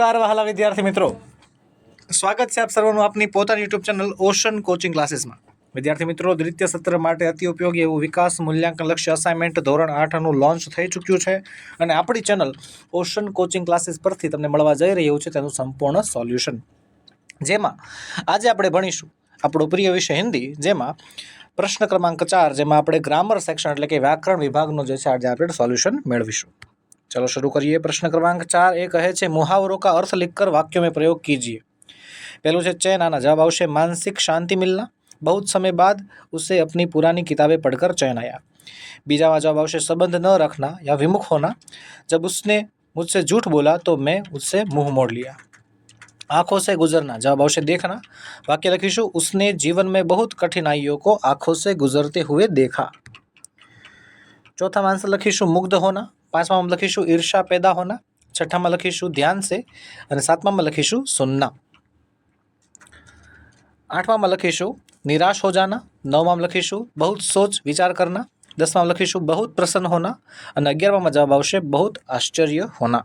નમસ્કાર વહાલા વિદ્યાર્થી મિત્રો સ્વાગત છે આપ સર્વનું આપની પોતાની યુટ્યુબ ચેનલ ઓશન કોચિંગ ક્લાસીસમાં વિદ્યાર્થી મિત્રો દ્વિતીય સત્ર માટે અતિ ઉપયોગી એવું વિકાસ મૂલ્યાંકન લક્ષ્ય અસાઇનમેન્ટ ધોરણ આઠનું લોન્ચ થઈ ચૂક્યું છે અને આપણી ચેનલ ઓશન કોચિંગ ક્લાસીસ પરથી તમને મળવા જઈ રહ્યું છે તેનું સંપૂર્ણ સોલ્યુશન જેમાં આજે આપણે ભણીશું આપણો પ્રિય વિષય હિન્દી જેમાં પ્રશ્ન ક્રમાંક ચાર જેમાં આપણે ગ્રામર સેક્શન એટલે કે વ્યાકરણ વિભાગનો જે છે આજે આપણે સોલ્યુશન મેળવીશું चलो शुरू करिए प्रश्न क्रमांक चार ए कहे छे મુહાવરો का अर्थ लिखकर वाक्यों में प्रयोग कीजिए पहलू से चैन आना जवाब આવશે मानसिक शांति मिलना बहुत समय बाद उसे अपनी पुरानी किताबें पढ़कर चैन आया बीजा जवाब आवश्य संबंध न रखना या विमुख होना जब उसने मुझसे झूठ बोला तो मैं उससे मुंह मोड़ लिया आँखों से गुजरना जवाब अवश्य देखना वाक्य लखीशु उसने जीवन में बहुत कठिनाइयों को आँखों से गुजरते हुए देखा चौथा आंसर लखीशु मुग्ध होना પાંચમામાં લખીશું ઈર્ષા પેદા હોના છઠ્ઠામાં લખીશું ધ્યાન છે અને સાતમામાં લખીશું સુનના આઠમામાં લખીશું નિરાશ હો જાના નવમાં લખીશું બહુ સોચ વિચાર કરના દસમાં લખીશું બહુ પ્રસન્ન હોના અને અગિયારમાં જવાબ આવશે બહુ આશ્ચર્ય હોના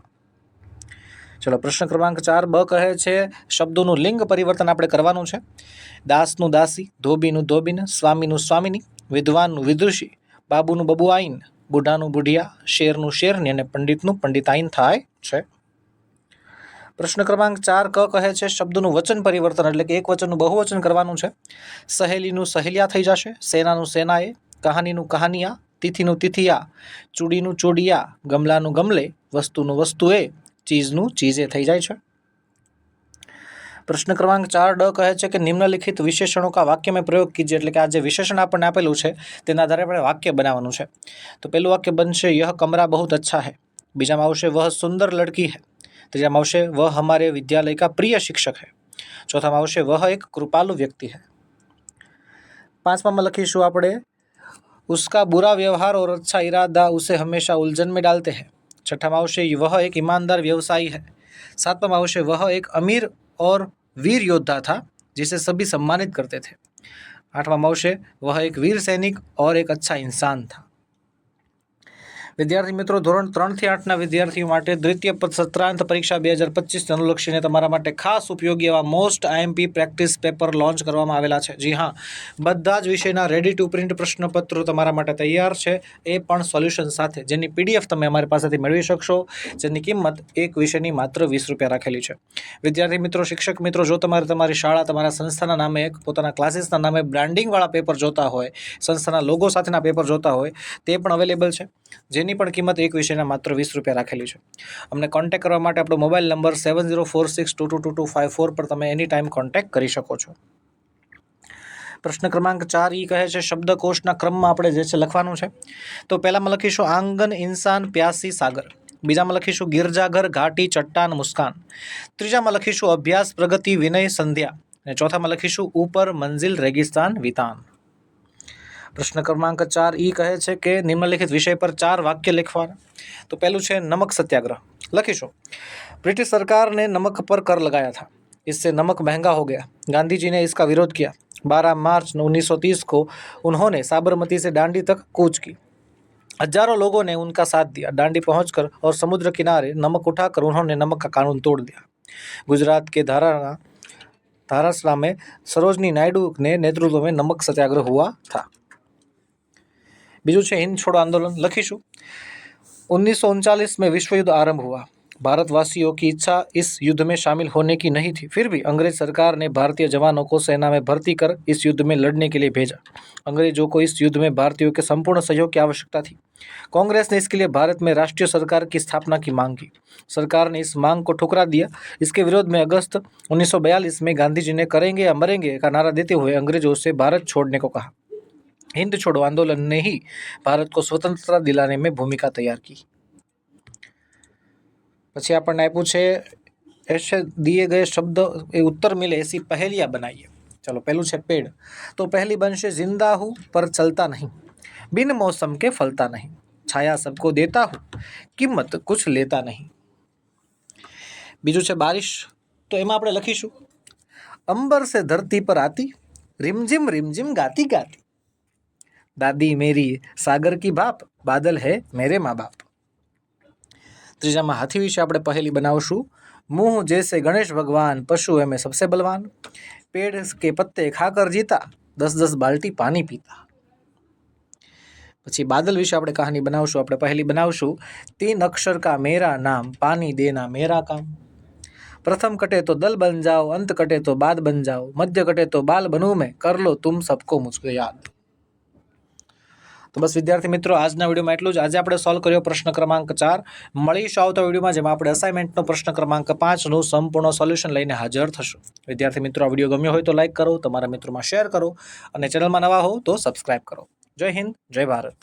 ચલો પ્રશ્ન ક્રમાંક ચાર બ કહે છે શબ્દોનું લિંગ પરિવર્તન આપણે કરવાનું છે દાસનું દાસી ધોબીનું ધોબીન સ્વામીનું સ્વામિની વિદ્વાનનું વિદુષી બાબુનું બબુ આઈન બુઢાનું બુઢિયા શેરનું શેરની અને પંડિતનું પંડિતાઈન થાય છે પ્રશ્ન ક્રમાંક ચાર ક કહે છે શબ્દનું વચન પરિવર્તન એટલે કે એક વચનનું બહુવચન કરવાનું છે સહેલીનું સહેલિયા થઈ જશે સેનાનું સેનાએ કહાનીનું કહાનિયા તિથિનું તિથિયા ચૂડીનું ચૂડિયા ગમલાનું ગમલે વસ્તુનું વસ્તુએ ચીજનું ચીજે થઈ જાય છે प्रश्न क्रमांक 4 ड कहे छे के निम्नलिखित विशेषणों का वाक्य में प्रयोग कीजिए એટલે કે આ જે વિશેષણ આપને આપેલું છે તેના ધારે આપણે વાક્ય બનાવવાનું છે તો પહેલું વાક્ય બનશે યહ કમરા બહુત અચ્છા હૈ બીજા માં ઓસે વહ સુંદર લડકી હૈ તજા માં ઓસે વહ હમારે વિદ્યાલય કા પ્રિય શિક્ષક હૈ ચોથા માં ઓસે વહ એક કૃપાળુ વ્યક્તિ હૈ પાંચવા માં લખીશું આપણે uska bura vyavhar aur accha irada use hamesha uljhan mein dalte hai chathha ma ose yuvah ek imandar vyavsayi hai satva ma ose vah ek amir और वीर योद्धा था जिसे सभी सम्मानित करते थे आठवां मऊ वह एक वीर सैनिक और एक अच्छा इंसान था વિદ્યાર્થી મિત્રો ધોરણ ત્રણથી આઠના વિદ્યાર્થીઓ માટે દ્વિતીય પદ સત્રાંત પરીક્ષા બે હજાર પચીસને અનુલક્ષીને તમારા માટે ખાસ ઉપયોગી એવા most IMP practice paper launch કરવામાં આવેલા છે જી હા બધા જ વિષયના રેડી ટુ પ્રિન્ટ પ્રશ્નપત્રો તમારા માટે તૈયાર છે એ પણ સોલ્યુશન સાથે જેની પીડીએફ તમે અમારી પાસેથી મેળવી શકશો જેની કિંમત એક વિષયની માત્ર વીસ રૂપિયા રાખેલી છે વિદ્યાર્થી મિત્રો શિક્ષક મિત્રો જો તમારે તમારી શાળા તમારા સંસ્થાના નામે એક પોતાના ક્લાસીસના નામે બ્રાન્ડિંગવાળા પેપર જોતા હોય સંસ્થાના લોગો સાથેના પેપર જોતા હોય તે પણ અવેલેબલ છે જેની પણ કિંમત એક વિષયના માત્ર વીસ રૂપિયા રાખેલી છે અમને કોન્ટેક કરવા માટે આપણો mobile number seven zero four six two two two two five four પર તમે એની ટાઈમ કોન્ટેક કરી શકો છો પ્રશ્ન ક્રમાંક ચાર એ કહે છે શબ્દકોષના ક્રમમાં આપણે જે છે લખવાનું છે તો પહેલાંમાં લખીશું આંગન ઇન્સાન પ્યાસી સાગર બીજામાં લખીશું ગિરજાઘર ઘાટી ચટ્ટાન મુસ્કાન ત્રીજામાં લખીશું અભ્યાસ પ્રગતિ વિનય સંધ્યા અને ચોથામાં લખીશું ઉપર મંજિલ રેગિસ્તાન વિતાન प्रश्न क्रमांक चार ई कहे છે निम्नलिखित विषय पर चार ચાર लिखवा तो पहलू પહેલું नमक सत्याग्रह સત્યાગ્રહ ब्रिटिश सरकार ने नमक पर कर लगाया था इससे नमक महंगा हो गया गांधी जी ने इसका विरोध किया 12 मार्च 1930 को उन्होंने साबरमती से डांडी तक कूच की हजारों लोगों ने उनका साथ दिया डांडी पहुंचकर और समुद्र किनारे नमक उठाकर उन्होंने नमक का कानून तोड़ दिया गुजरात के धारा धारासला में सरोजनी नायडू ने नेतृत्व में नमक सत्याग्रह हुआ था बीजू है हिंद छोड़ो आंदोलन लखीशु उन्नीस सौ उनचालीस में विश्व युद्ध आरंभ हुआ भारतवासियों की इच्छा इस युद्ध में शामिल होने की नहीं थी फिर भी अंग्रेज सरकार ने भारतीय जवानों को सेना में भर्ती कर इस युद्ध में लड़ने के लिए भेजा अंग्रेजों को इस युद्ध में भारतीयों के संपूर्ण सहयोग की आवश्यकता थी कांग्रेस ने इसके लिए भारत में राष्ट्रीय सरकार की स्थापना की मांग की सरकार ने इस मांग को ठुकरा दिया इसके विरोध में अगस्त उन्नीस में गांधी जी ने करेंगे या मरेंगे का नारा देते हुए अंग्रेजों से भारत छोड़ने को कहा हिंद छोड़ो आंदोलन ने ही भारत को स्वतंत्रता दिलाने में भूमिका तैयार की पी આપણને આપ્યું ऐसे दिए गए शब्द उत्तर मिले ऐसी पहलिया बनाइए चलो पहलू है पेड़ तो पहली बन से जिंदा हूँ पर चलता नहीं बिन मौसम के फलता नहीं छाया सबको देता हूँ किमत कुछ लेता नहीं बीजू છે बारिश तो એમાં आप लखीशू अंबर से धरती पर आती रिमझिम रिमझिम गाती गाती दादी मेरी सागर की बाप बादल है मेरे माँ बाप त्रीजा में हाथी विषय अपने पहली बनावशू मुँह जैसे गणेश भगवान पशु है मैं सबसे बलवान पेड़ के पत्ते खाकर जीता दस दस बाल्टी पानी पीता पची बादल विषय अपने कहानी बनावशू अपने पहली बनावशू तीन अक्षर का मेरा नाम पानी देना मेरा काम प्रथम कटे तो दल बन जाओ अंत कटे तो बाद बन जाओ मध्य कटे तो बाल बनू मैं कर लो तुम सबको मुझको याद તો બસ વિદ્યાર્થી મિત્રો આજના વિડીયોમાં એટલું જ આજે આપણે સોલ્વ કર્યો પ્રશ્ન ક્રમાંક ચાર મળીશું આવતા વિડીયોમાં જેમાં આપણે અસાઇનમેન્ટનો પ્રશ્ન ક્રમાંક પાંચનું સંપૂર્ણ સોલ્યુશન લઈને હાજર થશું વિદ્યાર્થી મિત્રો આ વિડીયો ગમ્યો હોય તો લાઇક કરો તમારા મિત્રોમાં શેર કરો અને ચેનલમાં નવા હોવ તો સબસ્ક્રાઇબ કરો જય હિન્દ જય ભારત